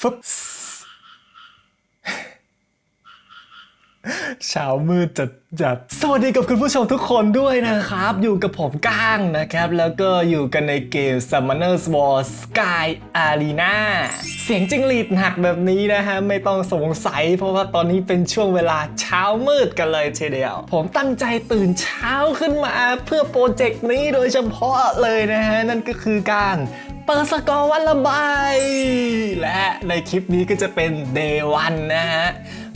ฟึบเช้ามืดจัดจัดสวัสดีกับคุณผู้ชมทุกคนด้วยนะครับ อยู่กับผมก้างนะครับ แล้วก็อยู่กันในเกม Summoners War Sky Arena เสียงจิ้งหรีดหนักแบบนี้นะฮะ ไม่ต้องสงสัย เพราะว่าตอนนี้เป็นช่วงเวลาเช้ามืดกันเลยทีเดียว ผมตั้งใจตื่นเช้าขึ้นมาเพื่อโปรเจกต์นี้โดยเฉพาะเลยนะฮะ นั่นก็คือการ เปิดสกอร์วันละใบ และในคลิปนี้ก็จะเป็น Day 1นะฮะ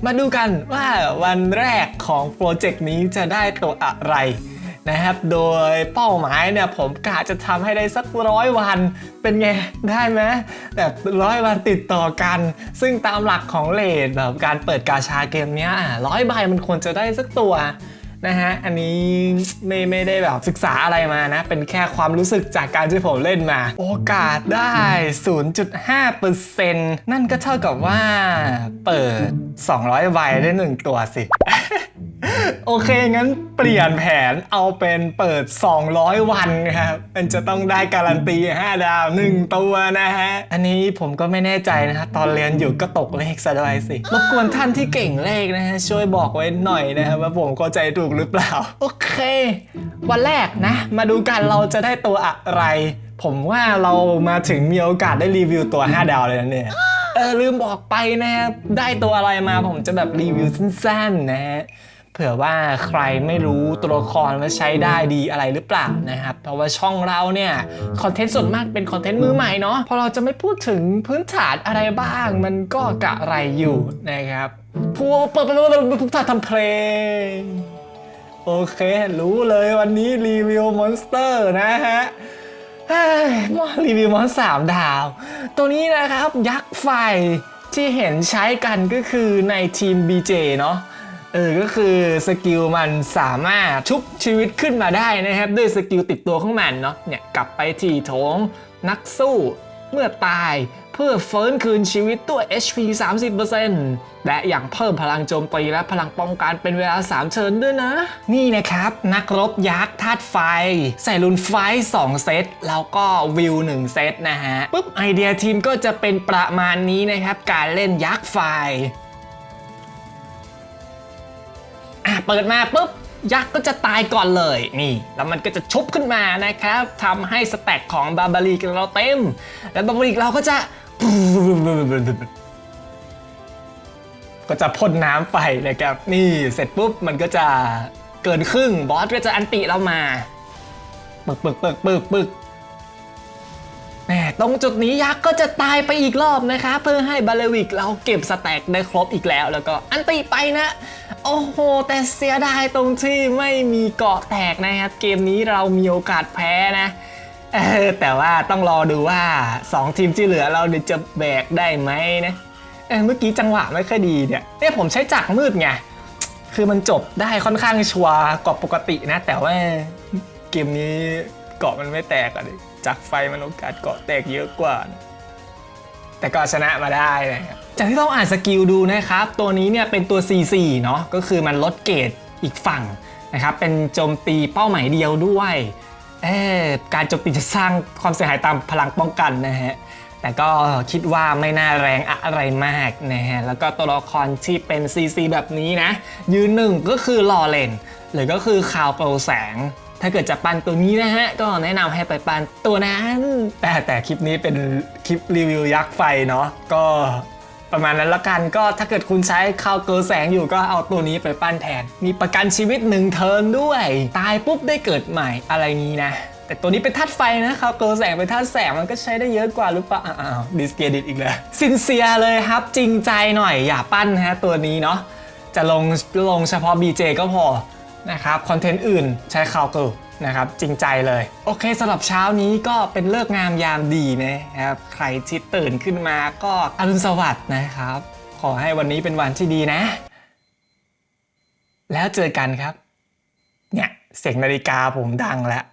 มาดูกันว่าวันแรกของโปรเจกต์นี้จะได้ตัวอะไรนะครับ โดยเป้าหมายเนี่ยผมกะจะทำให้ได้สักร้อยวัน เป็นไง ได้ไหมแบบร้อยวันติดต่อกัน ซึ่งตามหลักของเลดแบบการเปิดกาชาเกมเนี้ยร้อยใบมันควรจะได้สักตัว นะฮะ อันนี้ไม่ไม่ได้แบบศึกษาอะไรมานะ เป็นแค่ความรู้สึกจากการที่ผมเล่นมา โอกาสได้ 0.5%นั่นก็เท่ากับว่าเปิด 200ใบได้ 1 ตัวสิ โอเค งั้นเปลี่ยนแผนเอาเป็นเปิด 200 วันครับ มันจะต้องได้การันตี 5 ดาว 1 ตัวนะฮะ อันนี้ผมก็ไม่แน่ใจนะฮะ ตอนเรียนอยู่ก็ตกเลขซะด้วยสิ รบกวนท่านที่เก่งเลขนะฮะ ช่วยบอกไว้หน่อยนะครับว่าผมเข้าใจถูกหรือเปล่า โอเค วันแรกนะ มาดูกันเราจะได้ตัวอะไร ผมว่าเรามาถึงมีโอกาสได้รีวิวตัว 5 ดาวเลยนะเนี่ยเออลืมบอกไปนะได้ตัวอะไรมาผมจะแบบรีวิวสั้นๆนะฮะเผื่อว่าใครไม่รู้ตัวละครว่าใช้ได้ดีอะไรหรือเปล่านะครับ เพราะว่าช่องเราเนี่ยคอนเทนต์ส่วนมากเป็นคอนเทนต์มือใหม่เนาะพอเราจะไม่พูดถึงพื้นฐานอะไรบ้าง มันก็กะไรอยู่นะครับพูดเปิดเปิดเปิดทำเพลง โอเค รู้เลยวันนี้รีวิวมอนสเตอร์นะฮะ มารีวิวมอนสามดาว ตัวนี้นะครับยักษ์ไฟที่เห็นใช้กันก็คือในทีม BJ เนาะเออ ก็คือสกิลมันสามารถชุบชีวิตขึ้นมาได้นะครับ ด้วยสกิลติดตัวของมันเนาะเนี่ยกลับไปที่โถงนักสู้ เมื่อตายเพื่อเฟิร์นคืนชีวิตตัว HP 30%และอย่างเพิ่มพลังโจมตีและพลังป้องกันเป็นเวลา 3 เชิญด้วยนะ นี่นะครับ นักรบยักษ์ธาตุไฟ ใส่รุนไฟ 2 เซต แล้วก็วิว 1 เซตนะฮะ ปุ๊บ ไอเดียทีมก็จะเป็นประมาณนี้นะครับ การเล่นยักษ์ไฟ อะ เปิดมาปุ๊บ ยักษ์ก็จะตายก่อนเลยนี่ แล้วมันก็จะชุบขึ้นมานะครับทำให้สแต็กของบาบารีเราเต็ม แล้วบาบารีเราก็จะ ก็จะพ่นน้ำไปนะครับ นี่เสร็จปุ๊บมันก็จะเกินครึ่งบอสก็จะอันติเรามาปึกปึกปึกปึกปึก แหมตรงจุดนี้ยักษ์ก็จะตายไปอีกรอบนะคะ เพื่อให้บาเลวิกเราเก็บสแต็กได้ครบอีกแล้ว แล้วก็อันติไปนะ โอ้โห แต่เสียดายตรงที่ไม่มีเกาะแตกนะครับ เกมนี้เรามีโอกาสแพ้นะแต่ว่าต้องรอดูว่า 2 ทีมที่เหลือเราเนี่ยจะแบกได้ไหมนะเเมื่อกี้จังหวะไม่ค่อยดีเนี่ยเนี่ยผมใช้จักรมืดไงคือมันจบได้ค่อนข้างชัวร์กว่าปกตินะ แต่ว่าเกมนี้ เกาะมันไม่แตกอะดิจากไฟมันโอกาสเกาะแตกเยอะกว่า แต่ก็ชนะมาได้นะครับจากที่ต้องอ่านสกิลดูนะครับ ตัวนี้เนี่ยเป็นตัว C4 เนาะก็คือมันลดเกรดอีกฝั่งนะครับ เป็นโจมตีเป้าหมายเดียวด้วยเออการโจมตีจะสร้างความเสียหายตามพลังป้องกันนะฮะแต่ก็คิดว่าไม่น่าแรงอะไรมากนะฮะ แล้วก็ตัวละครที่เป็น CC แบบนี้นะ ยืนหนึ่งก็คือลอเลนหรือก็คือคาวโปรแสง ถ้าเกิดจะปั้นตัวนี้นะฮะ ก็แนะนำให้ไปปั้นตัวนั้น แต่แต่คลิปนี้เป็นคลิปรีวิวยักษ์ไฟเนาะก็ประมาณนั้นละกันก็ถ้าเกิดคุณใช้คาวเกอร์แสงอยู่ก็เอาตัวนี้ไปปั้นแทน มีประกันชีวิตหนึ่งเทิร์นด้วย ตายปุ๊บได้เกิดใหม่อะไรนี้นะ แต่ตัวนี้เป็นธาตุไฟนะครับตัวแสงเป็นธาตุแสงมันก็ใช้ได้เยอะกว่าหรือเปล่าอ้าวดิสเครดิตอีกแล้วซินเซียเลยครับจริงใจหน่อยอย่าปั้นนะฮะตัวนี้เนาะจะลงลงเฉพาะ BJ ก็พอ นะครับคอนเทนต์อื่นใช้คาวเกิลนะครับจริงใจเลย โอเคสำหรับเช้านี้ก็เป็นเลิกงามยามดีนะครับใครที่ตื่นขึ้นมาก็อรุณสวัสดิ์นะครับ ขอให้วันนี้เป็นวันที่ดีนะ แล้วเจอกันครับ เนี่ยเสียงนาฬิกาผมดังแล้ว